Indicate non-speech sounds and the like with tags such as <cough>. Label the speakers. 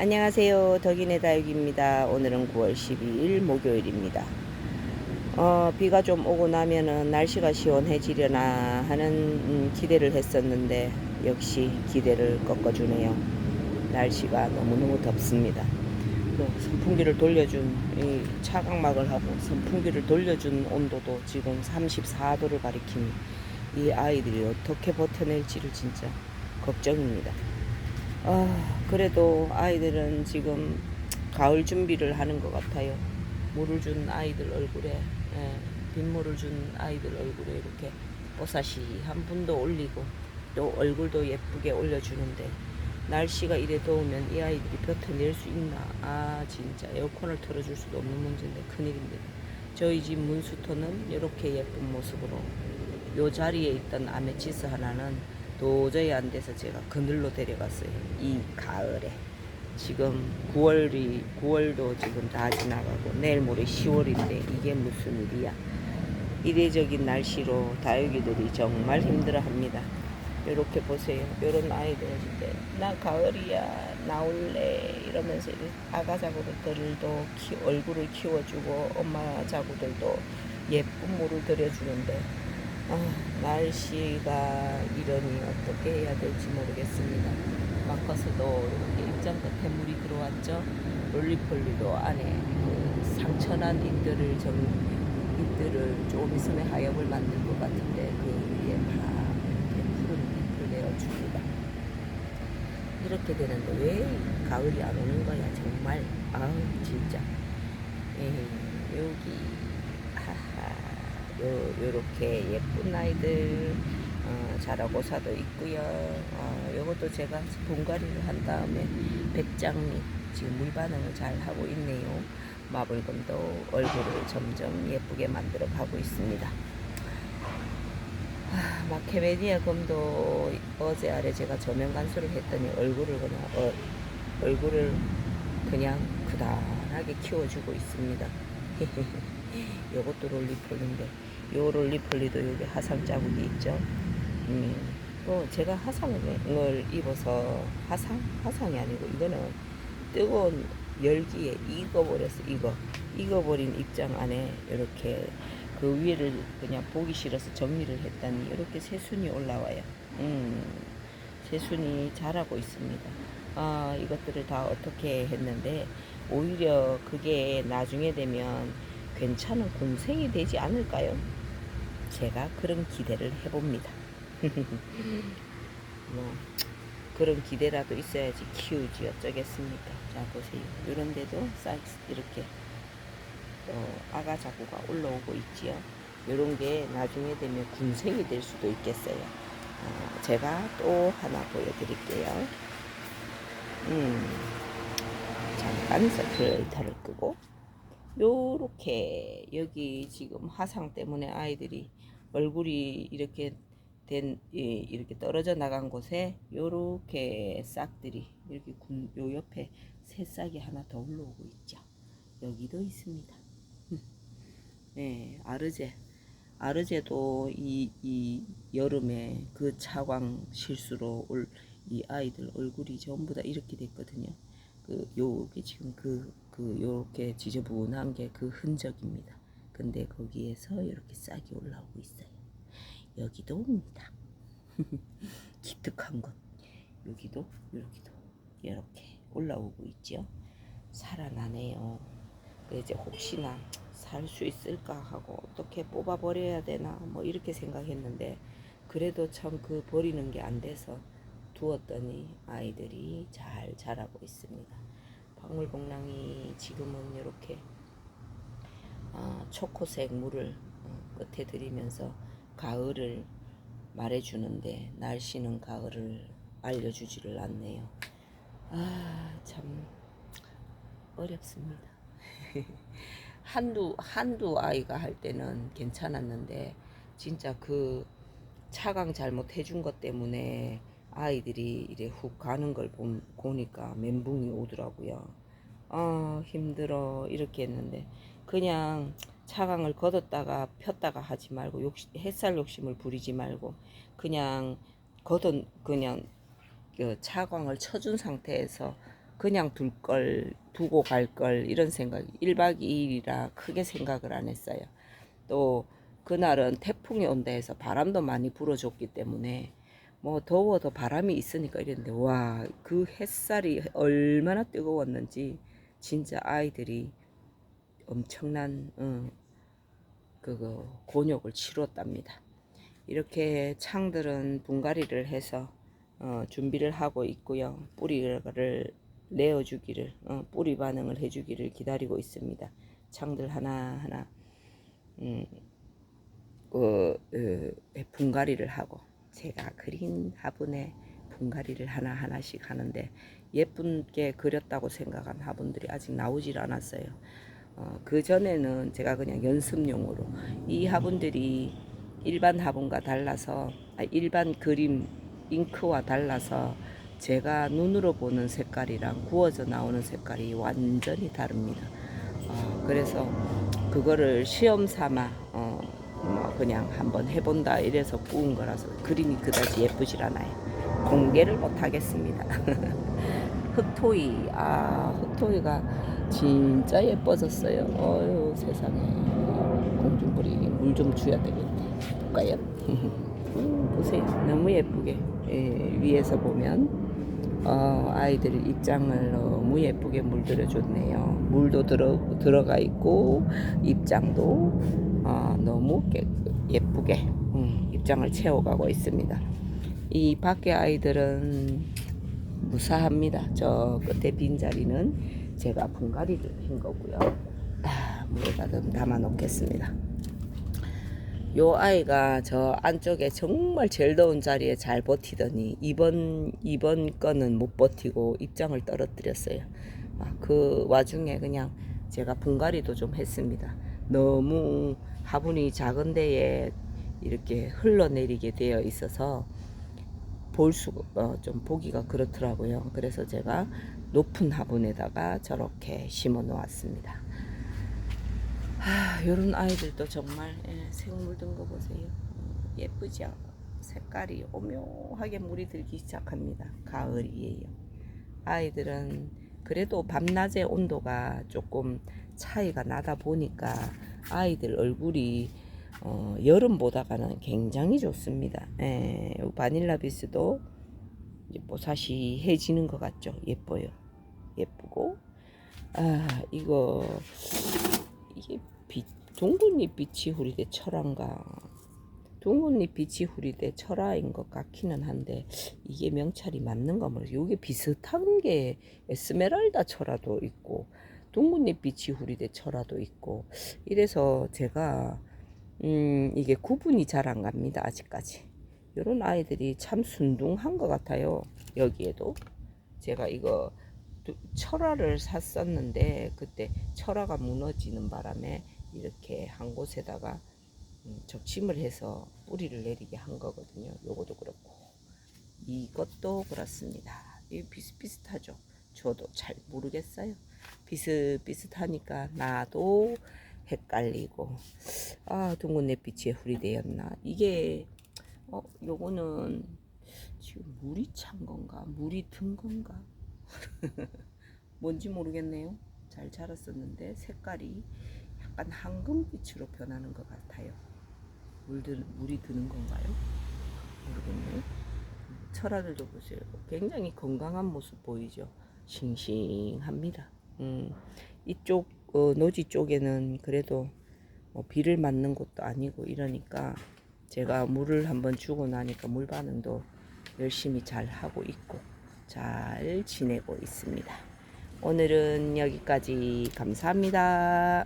Speaker 1: 안녕하세요. 덕인의 다육입니다. 오늘은 9월 12일 목요일입니다. 어, 비가 좀 오고 나면은 날씨가 시원해지려나 하는 음, 기대를 했었는데 역시 기대를 꺾어주네요. 날씨가 너무너무 덥습니다. 그 선풍기를 돌려준 이 차광막을 하고 선풍기를 돌려준 온도도 지금 34도를 가리키니 이 아이들이 어떻게 버텨낼지를 진짜 걱정입니다. 아, 그래도 아이들은 지금 가을 준비를 하는 것 같아요. 물을 준 아이들 얼굴에, 예, 빗물을 준 아이들 얼굴에 이렇게 뽀사시 한 분도 올리고 또 얼굴도 예쁘게 올려주는데 날씨가 이래 더우면 이 아이들이 버텨낼 수 있나? 아, 진짜 에어컨을 틀어줄 수도 없는 문제인데 큰일입니다. 저희 집 문수토는 이렇게 예쁜 모습으로 요 자리에 있던 아메치스 하나는 도저히 안 돼서 제가 그늘로 데려갔어요. 이 가을에. 지금 9월이, 9월도 지금 다 지나가고 내일 모레 10월인데 이게 무슨 일이야. 이례적인 날씨로 다육이들이 정말 힘들어 합니다. 요렇게 보세요. 요런 아이들 이제 나 가을이야 나올래 이러면서 아가 자구들도 키, 얼굴을 키워주고 엄마 자구들도 예쁜 물을 들여주는데 아, 날씨가 이러니 어떻게 해야 될지 모르겠습니다. 마커스도 이렇게 입장 끝에 물이 들어왔죠. 롤리폴리도 안에 그 상처난 잎들을 좀 잎들을 조금 있으면 하엽을 만들 것 같은데 그 위에 다 이렇게 푸른 잎을 내어줍니다. 이렇게 되는데 왜 가을이 안 오는 거야 정말 아우 진짜 에이, 여기 하하 요 요렇게 예쁜 아이들 어, 자라고사도 있고요. 어, 요것도 제가 분갈이를 한 다음에 백장미 지금 물 반응을 잘 하고 있네요. 마블금도 얼굴을 점점 예쁘게 만들어 가고 있습니다. 아, 마케베니아 금도 어제 아래 제가 저면 간수를 했더니 얼굴을 그냥 어, 얼굴을 그냥 그단하게 키워주고 있습니다. <laughs> 요것도 롤리폴리인데 요 롤리폴리도 여기 화상 자국이 있죠. 음, 또 제가 화상을 입어서 화상 화상이 아니고 이거는 뜨거운 열기에 익어버렸어 익어 익어버린 입장 안에 이렇게 그 위를 그냥 보기 싫어서 정리를 했더니 이렇게 새순이 올라와요. 음, 새순이 자라고 있습니다. 아, 이것들을 다 어떻게 했는데 오히려 그게 나중에 되면 괜찮은 공생이 되지 않을까요? 제가 그런 기대를 해봅니다. <laughs> 뭐 그런 기대라도 있어야지 키우지 어쩌겠습니까? 자 보세요. 이런 데도 사이즈 이렇게 어, 아가 자구가 올라오고 있지요. 이런 게 나중에 되면 군생이 될 수도 있겠어요. 어, 제가 또 하나 보여드릴게요. 음, 잠깐 서큘레이터를 끄고 요렇게 여기 지금 화상 때문에 아이들이 얼굴이 이렇게 된 이- 이렇게 떨어져 나간 곳에 요렇게 싹들이 이렇게 군, 요 옆에 새싹이 하나 더 올라오고 있죠. 여기도 있습니다. <laughs> 네, 아르제. 아르제도 이, 이 여름에 그 차광 실수로 올, 이 아이들 얼굴이 전부 다 이렇게 됐거든요. 그, 요게 지금 그, 그, 요렇게 지저분한 게 그 흔적입니다. 근데 거기에서 이렇게 싹이 올라오고 있어요. 여기도 옵니다. <laughs> 기특한 것. 여기도, 여기도, 이렇게 올라오고 있죠. 살아나네요. 그 이제 혹시나 살 수 있을까 하고 어떻게 뽑아 버려야 되나 뭐 이렇게 생각했는데 그래도 참 그 버리는 게 안 돼서 두었더니 아이들이 잘 자라고 있습니다. 박물봉랑이 지금은 이렇게 아, 초코색 물을 어, 끝에 들이면서 가을을 말해주는데 날씨는 가을을 알려주지를 않네요. 아, 참 어렵습니다. <laughs> 한두 한두 아이가 할 때는 괜찮았는데 진짜 그 차강 잘못 해준 것 때문에 아이들이 이래 훅 가는 걸 보, 보니까 멘붕이 오더라고요. 아 힘들어 이렇게 했는데 그냥 차강을 걷었다가 폈다가 하지 말고 욕심, 햇살 욕심을 부리지 말고 그냥 걷은 그냥 그 차광을 쳐준 상태에서 그냥 둘 걸, 두고 갈 걸, 이런 생각, 1박 2일이라 크게 생각을 안 했어요. 또, 그날은 태풍이 온다 해서 바람도 많이 불어줬기 때문에, 뭐, 더워도 바람이 있으니까 이랬는데, 와, 그 햇살이 얼마나 뜨거웠는지, 진짜 아이들이 엄청난, 어, 그거, 곤욕을 치렀답니다. 이렇게 창들은 분갈이를 해서, 어, 준비를 하고 있고요. 뿌리를 내어주기를, 어, 뿌리 반응을 해주기를 기다리고 있습니다. 창들 하나 하나, 음, 그, 어, 분갈이를 하고, 제가 그린 화분에 분갈이를 하나하나씩 하는데, 예쁘게 그렸다고 생각한 화분들이 아직 나오질 않았어요. 어, 그 전에는 제가 그냥 연습용으로, 이 화분들이 일반 화분과 달라서, 아, 일반 그림, 잉크와 달라서 제가 눈으로 보는 색깔이랑 구워져 나오는 색깔이 완전히 다릅니다. 어, 그래서 그거를 시험 삼아 어, 뭐 그냥 한번 해본다 이래서 구운 거라서 그림이 그다지 예쁘질 않아요. 공개를 못 하겠습니다. <laughs> 흑토이 아 흑토이가 진짜 예뻐졌어요. 어유 세상에 공중불이 물좀 줘야 되겠네. 볼까요? <laughs> 음, 보세요. 너무 예쁘게 예, 위에서 보면 어, 아이들 입장을 너무 예쁘게 물들여 줬네요. 물도 들어, 들어가 있고 입장도 어, 너무 깨, 예쁘게 음, 입장을 채워가고 있습니다. 이 밖에 아이들은 무사합니다. 저 끝에 빈 자리는 제가 분갈이를 한 거고요. 아, 물에다 좀 담아 놓겠습니다. 요 아이가 저 안쪽에 정말 제일 더운 자리에 잘 버티더니 이번 이번 거는 못 버티고 입장을 떨어뜨렸어요. 아, 그 와중에 그냥 제가 분갈이도 좀 했습니다. 너무 화분이 작은 데에 이렇게 흘러내리게 되어 있어서 볼 수가 어, 좀 보기가 그렇더라고요. 그래서 제가 높은 화분에다가 저렇게 심어 놓았습니다. 아, 요런 아이들도 정말 예, 생물 든거 보세요. 음, 예쁘죠? 색깔이 오묘하게 물이 들기 시작합니다. 가을이에요. 아이들은 그래도 밤낮의 온도가 조금 차이가 나다 보니까 아이들 얼굴이 어, 여름보다가는 굉장히 좋습니다. 예, 요 바닐라 비스도 뽀사시해지는 것 같죠? 예뻐요. 예쁘고 아 이거 이게 빛, 동근잎 빛이 후리대 철화인가 동근잎 빛이 후리대 철화인 것 같기는 한데 이게 명찰이 맞는가 모르겠어요. 이게 비슷한 게 에스메랄다 철화도 있고 동근잎 빛이 후리대 철화도 있고 이래서 제가 음 이게 구분이 잘 안 갑니다 아직까지 이런 아이들이 참 순둥한 것 같아요 여기에도 제가 이거 철화를 샀었는데 그때 철화가 무너지는 바람에 이렇게 한 곳에다가 음, 적침을 해서 뿌리를 내리게 한 거거든요. 요것도 그렇고 이것도 그렇습니다. 이 비슷비슷하죠. 저도 잘 모르겠어요. 비슷비슷하니까 나도 헷갈리고 아 둥근내빛에 후리되었나 이게 어 요거는 지금 물이 찬 건가 물이 든 건가 <laughs> 뭔지 모르겠네요. 잘 자랐었는데 색깔이 약간 황금빛으로 변하는 것 같아요. 물들, 물이 드는 건가요? 모르겠네요. 철화들도 보세요. 굉장히 건강한 모습 보이죠. 싱싱합니다. 음, 이쪽 어, 노지 쪽에는 그래도 뭐 비를 맞는 곳도 아니고 이러니까 제가 물을 한번 주고 나니까 물 반응도 열심히 잘 하고 있고 잘 지내고 있습니다. 오늘은 여기까지 감사합니다.